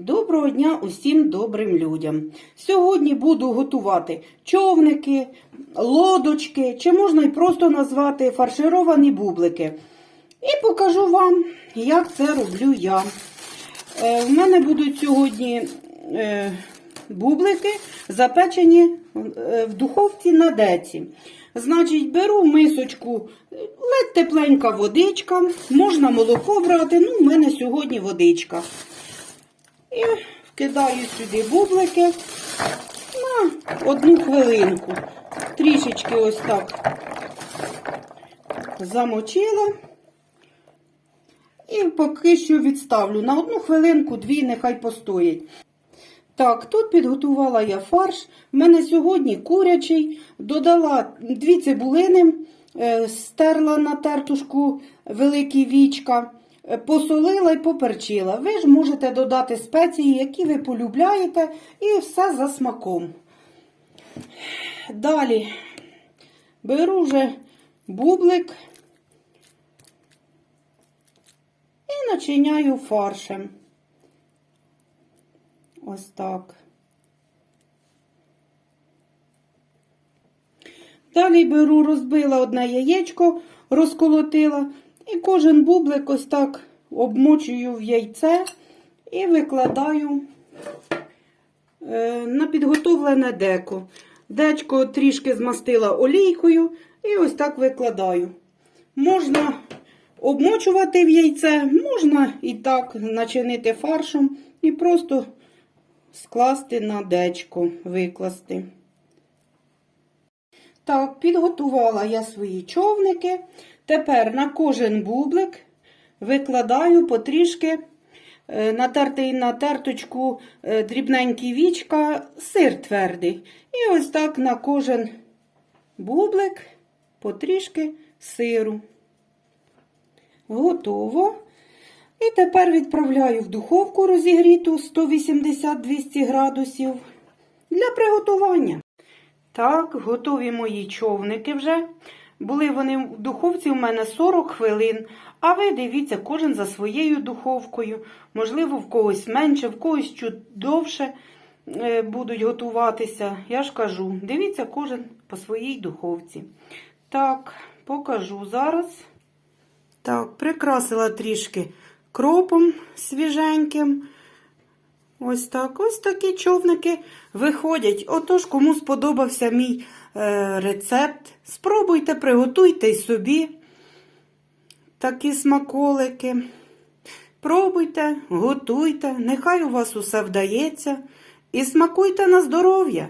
Доброго дня усім добрим людям. Сьогодні буду готувати човники, лодочки, чи можна й просто назвати фаршировані бублики. І покажу вам, як це роблю я. Е, В мене будуть сьогодні е, бублики запечені е, в духовці на деці. Значить, беру мисочку, ледь тепленька водичка, можна молоко брати, ну, в мене сьогодні водичка. І вкидаю сюди бублики на одну хвилинку. Трішечки ось так замочила. І поки що відставлю на одну хвилинку, дві нехай постоять. Так, тут підготувала я фарш. В мене сьогодні курячий, додала дві цибулини, е, стерла на тертушку великі вічка, посолила і поперчила. Ви ж можете додати спеції, які ви полюбляєте, і все за смаком. Далі беру вже бублик і начиняю фаршем. Ось так. Далі беру, розбила одне яєчко, розколотила, і кожен бублик ось так обмочую в яйце і викладаю е, на підготовлене деко. Дечко трішки змастила олійкою і ось так викладаю. Можна обмочувати в яйце, можна і так начинити фаршем і просто скласти на дечко, викласти. Так, підготувала я свої човники. Тепер на кожен бублик викладаю потрішки е, натертий на терточку е, дрібненький вічка, сир твердий. І ось так на кожен бублик потрішки сиру. Готово. І тепер відправляю в духовку розігріту 180-200 градусів для приготування. Так, готові мої човники вже. Були вони в духовці у мене 40 хвилин. А ви дивіться, кожен за своєю духовкою. Можливо, в когось менше, в когось чуть довше е, будуть готуватися. Я ж кажу, дивіться кожен по своїй духовці. Так, покажу зараз. Так, прикрасила трішки кропом свіженьким. Ось так, ось такі човники виходять. Отож, кому сподобався мій е, рецепт, спробуйте, приготуйте й собі такі смаколики. Пробуйте, готуйте, нехай у вас усе вдається. І смакуйте на здоров'я.